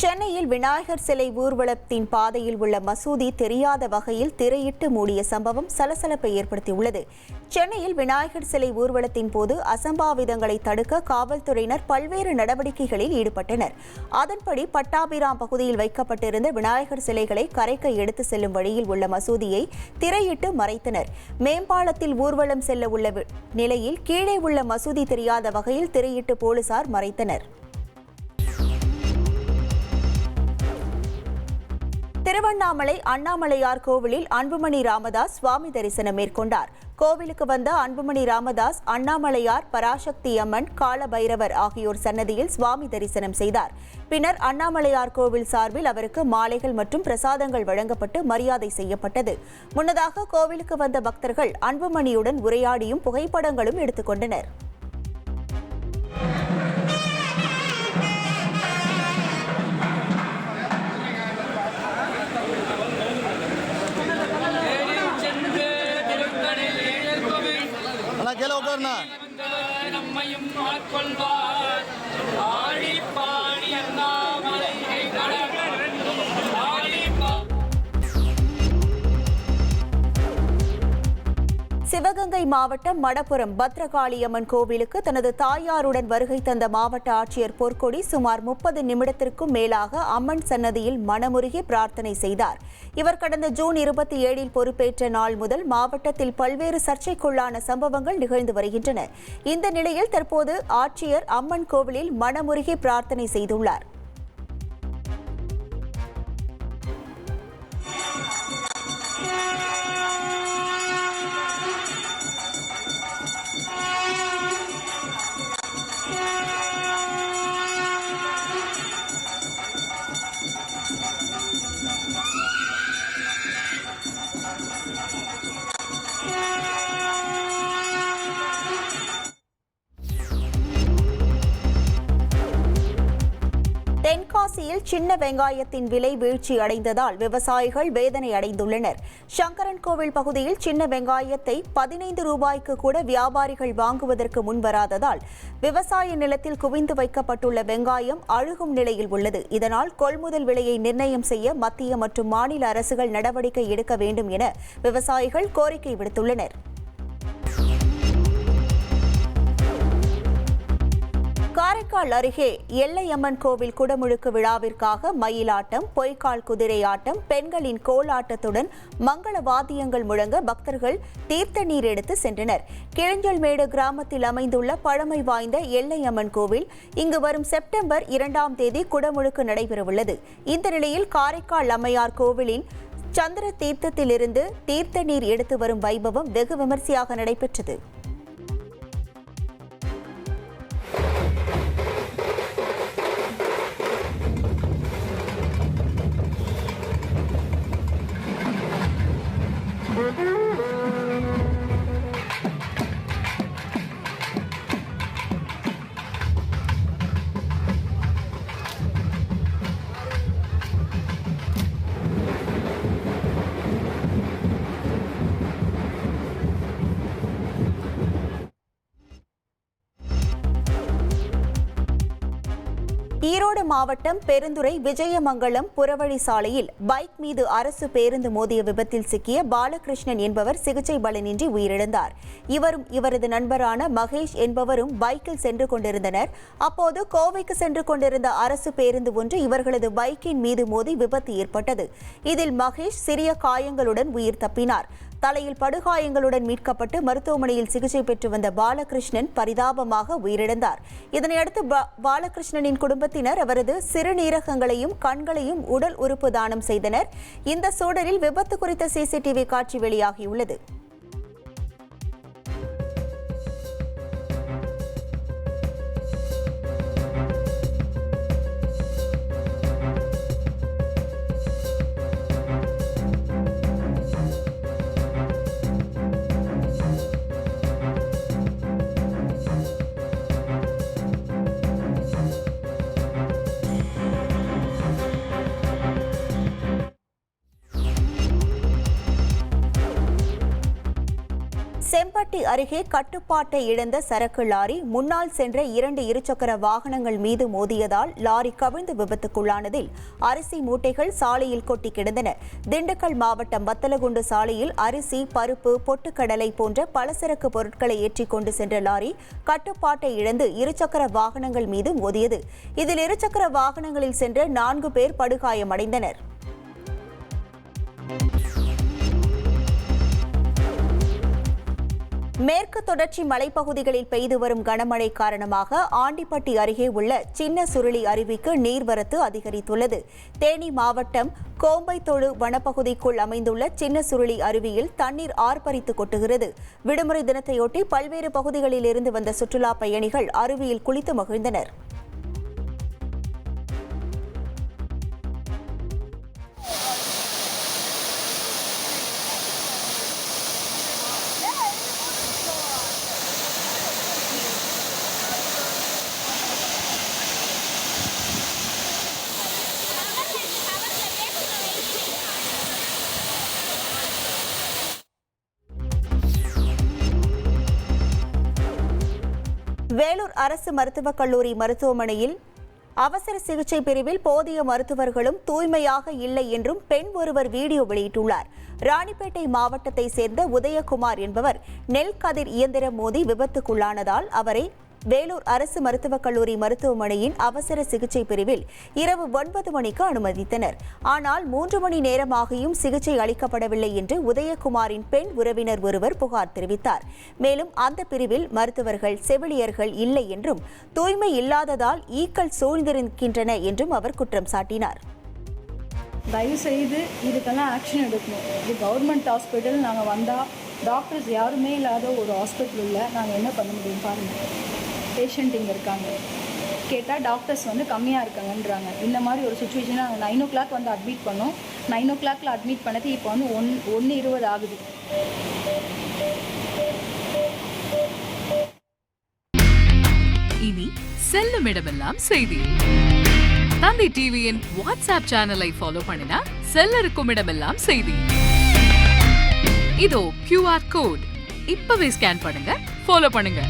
சென்னையில் விநாயகர் சிலை ஊர்வலத்தின் பாதையில் உள்ள மசூதி தெரியாத வகையில் திரையிட்டு மூடிய சம்பவம் சலசலப்பை ஏற்படுத்தியுள்ளது. சென்னையில் விநாயகர் சிலை ஊர்வலத்தின் போது அசம்பாவிதங்களை தடுக்க காவல்துறையினர் பல்வேறு நடவடிக்கைகளில் ஈடுபட்டனர். அதன்படி பட்டாபிராம் பகுதியில் வைக்கப்பட்டிருந்த விநாயகர் சிலைகளை கரைக்க எடுத்து செல்லும் வழியில் உள்ள மசூதியை திரையிட்டு மறைத்தனர். மேம்பாலத்தில் ஊர்வலம் செல்ல உள்ள நிலையில் கீழே உள்ள மசூதி தெரியாத வகையில் திரையிட்டு போலீசார் மறைத்தனர். திருவண்ணாமலை அண்ணாமலையார் கோவிலில் அன்புமணி ராமதாஸ் சுவாமி தரிசனம் மேற்கொண்டார். கோவிலுக்கு வந்த அன்புமணி ராமதாஸ் அண்ணாமலையார் பராசக்தி அம்மன் காலபைரவர் ஆகியோர் சன்னதியில் சுவாமி தரிசனம் செய்தார். பின்னர் அண்ணாமலையார் கோவில் சார்பில் அவருக்கு மாலைகள் மற்றும் பிரசாதங்கள் வழங்கப்பட்டு மரியாதை செய்யப்பட்டது. முன்னதாக கோவிலுக்கு வந்த பக்தர்கள் அன்புமணியுடன் உரையாடியும் புகைப்படங்களும் எடுத்துக்கொண்டனர் நம்மையும் ஆட்கொள்வார். ஆழிப்பார் சிவகங்கை மாவட்டம் மடப்புரம் பத்ரகாளியம்மன் கோவிலுக்கு தனது தாயாருடன் வருகை தந்த மாவட்ட ஆட்சியர் பொற்கொடி சுமார் முப்பது நிமிடத்திற்கும் மேலாக அம்மன் சன்னதியில் மனமுருகி பிரார்த்தனை செய்தார். இவர் கடந்த ஜூன் இருபத்தி ஏழில் பொறுப்பேற்ற நாள் முதல் மாவட்டத்தில் பல்வேறு சர்ச்சைக்குள்ளான சம்பவங்கள் நிகழ்ந்து வருகின்றன. இந்த நிலையில் தற்போது ஆட்சியர் அம்மன் கோவிலில் மனமுருகி பிரார்த்தனை செய்துள்ளார். சின்ன வெங்காயத்தின் விலை வீழ்ச்சி அடைந்ததால் விவசாயிகள் வேதனை அடைந்துள்ளனர். சங்கரன் கோவில் பகுதியில் சின்ன வெங்காயத்தை பதினைந்து ரூபாய்க்கு கூட வியாபாரிகள் வாங்குவதற்கு முன்வராததால் விவசாய நிலத்தில் குவிந்து வைக்கப்பட்டுள்ள வெங்காயம் அழுகும் நிலையில் உள்ளது. இதனால் கொள்முதல் விலையை நிர்ணயம் செய்ய மத்திய மற்றும் மாநில அரசுகள் நடவடிக்கை எடுக்க வேண்டும் என விவசாயிகள் கோரிக்கை விடுத்துள்ளனர். காரைக்கால் அருகே எல்லையம்மன் கோவில் குடமுழுக்கு விழாவிற்காக மயிலாட்டம் பொய்க்கால் குதிரை ஆட்டம் பெண்களின் கோலாட்டத்துடன் மங்கள வாத்தியங்கள் முழங்க பக்தர்கள் தீர்த்த நீர் எடுத்து சென்றனர். கிழஞ்சல்மேடு கிராமத்தில் அமைந்துள்ள பழமை வாய்ந்த எல்லையம்மன் கோவில் இங்கு வரும் செப்டம்பர் இரண்டாம் தேதி குடமுழுக்கு நடைபெறவுள்ளது. இந்த நிலையில் காரைக்கால் அம்மையார் கோவிலின் சந்திர தீர்த்தத்திலிருந்து தீர்த்த நீர் எடுத்து வரும் வைபவம் வெகு விமர்சையாக நடைபெற்றது. ஈரோடு மாவட்டம் பெருந்துறை விஜயமங்கலம் புறவழி சாலையில் பைக் மீது அரசு பேருந்து மோதிய விபத்தில் சிக்கிய பாலகிருஷ்ணன் என்பவர் சிகிச்சை பலனின்றி உயிரிழந்தார். இவரும் இவரது நண்பரான மகேஷ் என்பவரும் பைக்கில் சென்று கொண்டிருந்தனர். அப்போது கோவைக்கு சென்று கொண்டிருந்த அரசு பேருந்து ஒன்று இவர்களது பைக்கின் மீது மோதி விபத்து ஏற்பட்டது. இதில் மகேஷ் சிறிய காயங்களுடன் உயிர் தப்பினார். தலையில் படுகாயங்களுடன் மீட்கப்பட்டு மருத்துவமனையில் சிகிச்சை பெற்று வந்த பாலகிருஷ்ணன் பரிதாபமாக உயிரிழந்தார். இதனையடுத்து பாலகிருஷ்ணனின் குடும்பத்தினர் அவரது சிறுநீரகங்களையும் கண்களையும் உடல் உறுப்பு தானம் செய்தனர். இந்த சூழலில் விபத்து குறித்த சிசிடிவி காட்சி வெளியாகியுள்ளது. செம்பட்டி அருகே கட்டுப்பாட்டை இழந்த சரக்கு லாரி முன்னால் சென்ற இரண்டு இருசக்கர வாகனங்கள் மீது மோதியதால் லாரி கவிழ்ந்து விபத்துக்குள்ளானதில் அரிசி மூட்டைகள் சாலையில் கொட்டி கிடந்தன. திண்டுக்கல் மாவட்டம் வத்தலகுண்டு சாலையில் அரிசி பருப்பு பொட்டுக்கடலை போன்ற பலசரக்கு பொருட்களை ஏற்றிக் கொண்டு சென்ற லாரி கட்டுப்பாட்டை இழந்து இருசக்கர வாகனங்கள் மீது மோதியது. இதில் இருசக்கர வாகனங்களில் சென்ற நான்கு பேர் படுகாயமடைந்தனர். மேற்கு தொடர்ச்சி மலைப்பகுதிகளில் பெய்து வரும் கனமழை காரணமாக ஆண்டிப்பட்டி அருகே உள்ள சின்ன சுருளி அருவிக்கு நீர்வரத்து அதிகரித்துள்ளது. தேனி மாவட்டம் கோம்பைத்தொழு வனப்பகுதிக்குள் அமைந்துள்ள சின்ன சுருளி அருவியில் தண்ணீர் ஆர்ப்பரித்து கொட்டுகிறது. விடுமுறை தினத்தையொட்டி பல்வேறு பகுதிகளில் இருந்து வந்த சுற்றுலா பயணிகள் அருவியில் குளித்து மகிழ்ந்தனர். வேலூர் அரசு மருத்துவக் கல்லூரி மருத்துவமனையில் அவசர சிகிச்சை பிரிவில் போதிய மருத்துவர்களும் தூய்மையாக இல்லை என்றும் பெண் ஒருவர் வீடியோ வெளியிட்டுள்ளார். ராணிப்பேட்டை மாவட்டத்தை சேர்ந்த உதயகுமார் என்பவர் நெல் கதிர் இயந்திரம் மோதி விபத்துக்குள்ளானதால் அவரை வேலூர் அரசு மருத்துவக் கல்லூரி மருத்துவமனையின் அவசர சிகிச்சை பிரிவில் இரவு ஒன்பது மணிக்கு அனுமதித்தனர். ஆனால் மூன்று மணி நேரமாகியும் சிகிச்சை அளிக்கப்படவில்லை என்று உதயகுமாரின் பெண் உறவினர் ஒருவர் புகார் தெரிவித்தார். மேலும் அந்த பிரிவில் மருத்துவர்கள் செவிலியர்கள் இல்லை என்றும் தூய்மை இல்லாததால் ஈக்கள் சூழ்ந்திருக்கின்றன என்றும் அவர் குற்றம் சாட்டினார். தயவு செய்து இதுக்கெல்லாம் ஆக்ஷன் எடுக்கணும். இது கவர்மெண்ட் ஹாஸ்பிட்டல் நாங்கள் வந்தால் டாக்டர்ஸ் யாருமே இல்லாத ஒரு ஹாஸ்பிட்டலில் நாங்கள் என்ன பண்ண முடியும் பாருங்கள் பேஷண்ட் இங்கே இருக்காங்க. கேட்டால் டாக்டர்ஸ் வந்து கம்மியாக இருக்காங்கன்றாங்க. இந்த மாதிரி ஒரு சுச்சுவேஷனை நாங்கள் நைன் ஓ கிளாக் வந்து அட்மிட் பண்ணோம். நைன் ஓ கிளாக்ல அட்மிட் பண்ணது இப்போ வந்து ஒன் ஒன்று இருபது ஆகுது. இனி செல்லும் இடமெல்லாம் செய்தி. தந்தி டிவியின் வாட்ஸ்அப் சேனலை ஃபாலோ பண்ணினா செல்ல இருக்கும் இடமெல்லாம் செய்தி. இதோ கியூஆர் கோட் இப்பவே ஸ்கேன் பண்ணுங்க ஃபாலோ பண்ணுங்க.